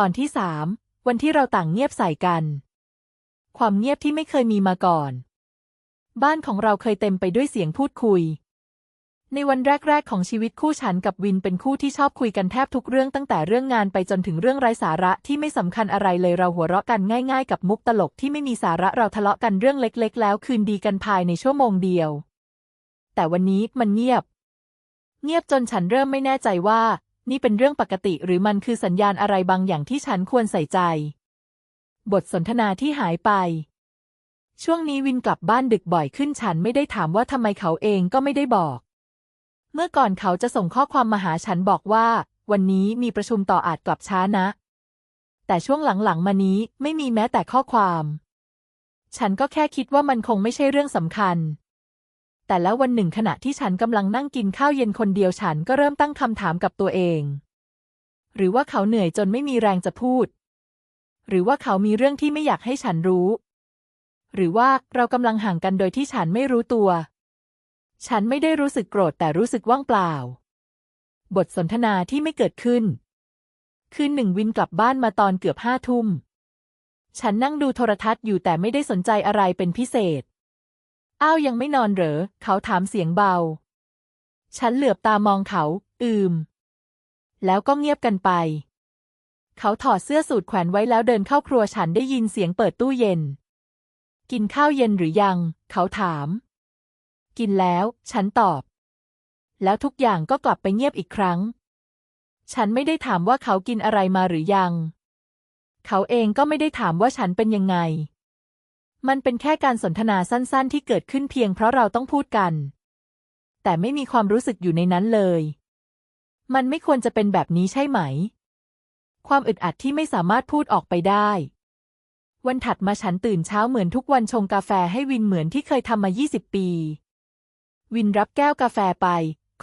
ตอนที่สามวันที่เราต่างเงียบใส่กัน ความเงียบที่ไม่เคยมีมาก่อน บ้านของเราเคยเต็มไปด้วยเสียงพูดคุย ในวันแรก ๆ ของชีวิตคู่ฉันกับวินเป็นคู่ที่ชอบคุยกันแทบทุกเรื่องตั้งแต่เรื่องงานไปจนถึงเรื่องไร้สาระที่ไม่สำคัญอะไรเลยเราหัวเราะกันง่าย ๆ กับมุกตลกที่ไม่มีสาระเราทะเลาะกันเรื่องเล็ก ๆ แล้วคืนดีกันภายในชั่วโมงเดียว แต่วันนี้มันเงียบ เงียบจนฉันเริ่มไม่แน่ใจว่า นี่เป็นเรื่องปกติหรือมันคือสัญญาณอะไรบางอย่างที่ฉันควรใส่ใจ บทสนทนาที่หายไป ช่วงนี้วินกลับบ้านดึกบ่อยขึ้นฉันไม่ได้ถามว่าทำไมเขาเองก็ไม่ได้บอก เมื่อก่อนเขาจะส่งข้อความมาหาฉันบอกว่า วันนี้มีประชุมต่ออาจกลับช้านะ แต่ช่วงหลังๆมานี้ไม่มีแม้แต่ข้อความ ฉันก็แค่คิดว่ามันคงไม่ใช่เรื่องสำคัญ แต่แล้ววันหนึ่งขณะที่ฉันกำลังนั่งกินข้าวเย็นคนเดียวฉันก็เริ่มตั้งคำถามกับตัวเอง หรือว่าเขาเหนื่อยจนไม่มีแรงจะพูด หรือว่าเขามีเรื่องที่ไม่อยากให้ฉันรู้ หรือว่าเรากำลังห่างกันโดยที่ฉันไม่รู้ตัว ฉันไม่ได้รู้สึกโกรธแต่รู้สึกว่างเปล่า บทสนทนาที่ไม่เกิดขึ้น คืนหนึ่งวินกลับบ้านมาตอนเกือบห้าทุ่ม ฉันนั่งดูโทรทัศน์อยู่แต่ไม่ได้สนใจอะไรเป็นพิเศษ อ้าวยังไม่นอนเหรอ เขาถามเสียงเบา ฉันเหลือบตามองเขา อืม แล้วก็เงียบกันไป เขาถอดเสื้อสูทแขวนไว้แล้วเดินเข้าครัวฉันได้ยินเสียงเปิดตู้เย็น กินข้าวเย็นหรือยัง เขาถาม กินแล้ว ฉันตอบ แล้วทุกอย่างก็กลับไปเงียบอีกครั้ง ฉันไม่ได้ถามว่าเขากินอะไรมาหรือยัง เขาเองก็ไม่ได้ถามว่าฉันเป็นยังไง มันเป็นแค่การสนทนาสั้นๆ ที่เกิดขึ้นเพียงเพราะเราต้องพูดกัน แต่ไม่มีความรู้สึกอยู่ในนั้นเลย มันไม่ควรจะเป็นแบบนี้ใช่ไหม ความอึดอัดที่ไม่สามารถพูดออกไปได้ วันถัดมาฉันตื่นเช้าเหมือนทุกวันชงกาแฟให้วินเหมือนที่เคยทำมา 20 ปี วินรับแก้วกาแฟไป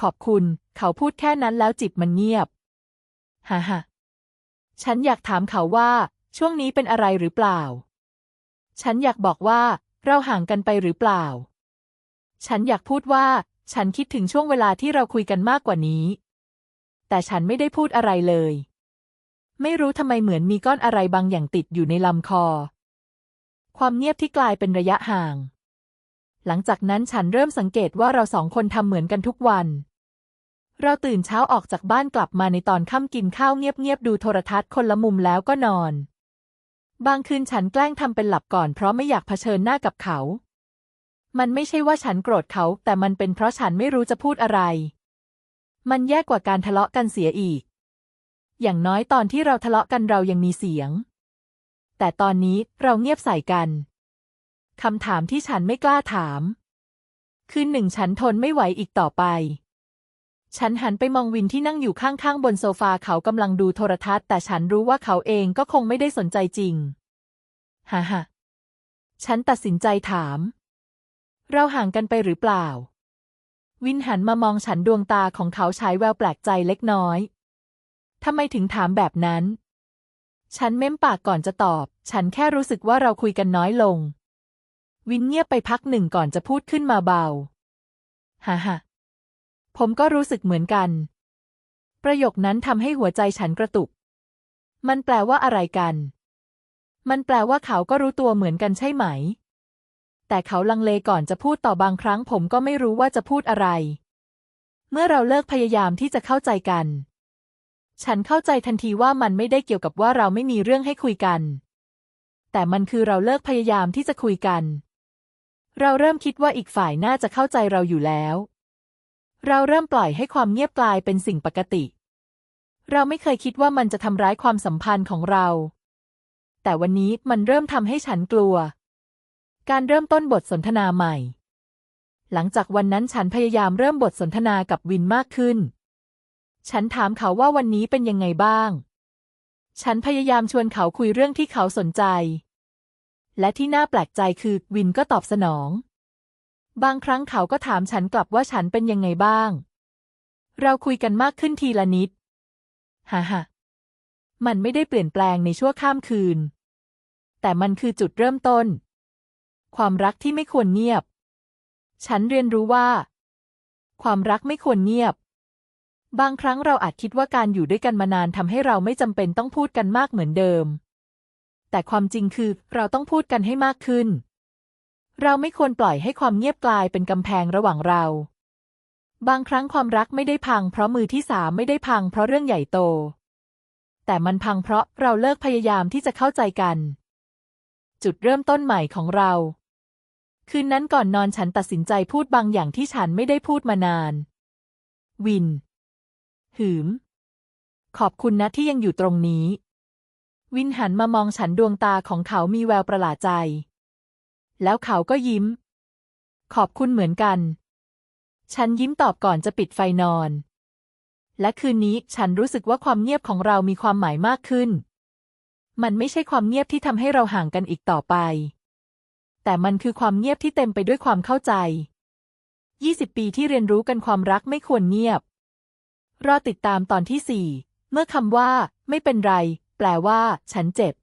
ขอบคุณ เขาพูดแค่นั้นแล้วจิบมันเงียบฮ่าฮ่าฉันอยากถามเขาว่า ช่วงนี้เป็นอะไรหรือเปล่า ฉันอยากบอกว่าเราห่างกันไปหรือเปล่า ฉันอยากพูดว่า ฉันคิดถึงช่วงเวลาที่เราคุยกันมากกว่านี้ แต่ฉันไม่ได้พูดอะไรเลย ไม่รู้ทำไมเหมือนมีก้อนอะไรบางอย่างติดอยู่ในลำคอ ความเงียบที่กลายเป็นระยะห่าง หลังจากนั้นฉันเริ่มสังเกตว่าเราสองคนทำเหมือนกันทุกวัน เราตื่นเช้าออกจากบ้านกลับมาในตอนค่ำกินข้าวเงียบๆดูโทรทัศน์คนละมุมแล้วก็นอน บางคืนฉันแกล้งทำเป็นหลับก่อนเพราะไม่อยากเผชิญหน้ากับเขา มันไม่ใช่ว่าฉันโกรธเขา แต่มันเป็นเพราะฉันไม่รู้จะพูดอะไร มันแย่กว่าการทะเลาะกันเสียอีก อย่างน้อยตอนที่เราทะเลาะกันเรายังมีเสียง แต่ตอนนี้เราเงียบใส่กันคำถามที่ฉันไม่กล้าถาม คืนหนึ่งฉันทนไม่ไหวอีกต่อไป ฉันหันไปมองวินที่นั่งอยู่ข้างๆบนโซฟาเขากำลังดูโทรทัศน์ แต่ฉันรู้ว่าเขาเองก็คงไม่ได้สนใจจริง ฮ่าฮ่าฉันตัดสินใจถาม เราห่างกันไปหรือเปล่า วินหันมามองฉันดวงตาของเขาฉายแววแปลกใจเล็กน้อยทำไมถึงถามแบบนั้น ฉันเม้มปากก่อนจะตอบ ฉันแค่รู้สึกว่าเราคุยกันน้อยลง วินเงียบไปพักหนึ่งก่อนจะพูดขึ้นมาเบา ฮ่าฮ่า ผมก็รู้สึกเหมือนกัน ประโยคนั้นทำให้หัวใจฉันกระตุก มันแปลว่าอะไรกัน มันแปลว่าเขาก็รู้ตัวเหมือนกันใช่ไหม แต่เขาลังเลก่อนจะพูดต่อบางครั้ง ผมก็ไม่รู้ว่าจะพูดอะไร เมื่อเราเลิกพยายามที่จะเข้าใจกัน ฉันเข้าใจทันทีว่ามันไม่ได้เกี่ยวกับว่าเราไม่มีเรื่องให้คุยกัน แต่มันคือเราเลิกพยายามที่จะคุยกัน เราเริ่มคิดว่าอีกฝ่ายน่าจะเข้าใจเราอยู่แล้ว เราเริ่มปล่อยให้ความเงียบกลายเป็นสิ่งปกติ เราไม่เคยคิดว่ามันจะทำร้ายความสัมพันธ์ของเรา แต่วันนี้มันเริ่มทำให้ฉันกลัว การเริ่มต้นบทสนทนาใหม่ หลังจากวันนั้นฉันพยายามเริ่มบทสนทนากับวินมากขึ้น ฉันถามเขาว่าวันนี้เป็นยังไงบ้าง ฉันพยายามชวนเขาคุยเรื่องที่เขาสนใจ และที่น่าแปลกใจคือวินก็ตอบสนอง บางครั้งเขาก็ถามฉันกลับว่าฉันเป็นยังไงบ้าง เราคุยกันมากขึ้นทีละนิด ฮ่าฮ่ามันไม่ได้เปลี่ยนแปลงในชั่วข้ามคืน แต่มันคือจุดเริ่มต้น ความรักที่ไม่ควรเงียบ ฉันเรียนรู้ว่า ความรักไม่ควรเงียบ บางครั้งเราอาจคิดว่าการอยู่ด้วยกันมานานทำให้เราไม่จำเป็นต้องพูดกันมากเหมือนเดิม แต่ความจริงคือเราต้องพูดกันให้มากขึ้น เราไม่ควรปล่อยให้ความเงียบกลายเป็นกำแพงระหว่างเรา บางครั้งความรักไม่ได้พัง เพราะมือที่สามไม่ได้พัง เพราะเรื่องใหญ่โต แต่มันพังเพราะเราเลิกพยายามที่จะเข้าใจกัน จุดเริ่มต้นใหม่ของเรา คืนนั้นก่อนนอนฉันตัดสินใจพูดบางอย่างที่ฉันไม่ได้พูดมานาน วิน หืม ขอบคุณนะที่ยังอยู่ตรงนี้ วินหันมามองฉันดวงตาของเขามีแววประหลาดใจ แล้วเขาก็ยิ้ม ขอบคุณเหมือนกัน ฉันยิ้มตอบก่อนจะปิดไฟนอน และคืนนี้ฉันรู้สึกว่าความเงียบของเรามีความหมายมากขึ้น มันไม่ใช่ความเงียบที่ทำให้เราห่างกันอีกต่อไป แต่มันคือความเงียบที่เต็มไปด้วยความเข้าใจ 20 ปีที่เรียนรู้กันความรักไม่ควรเงียบ รอติดตามตอนที่สี่เมื่อคำว่า ไม่เป็นไร แปลว่า ฉันเจ็บ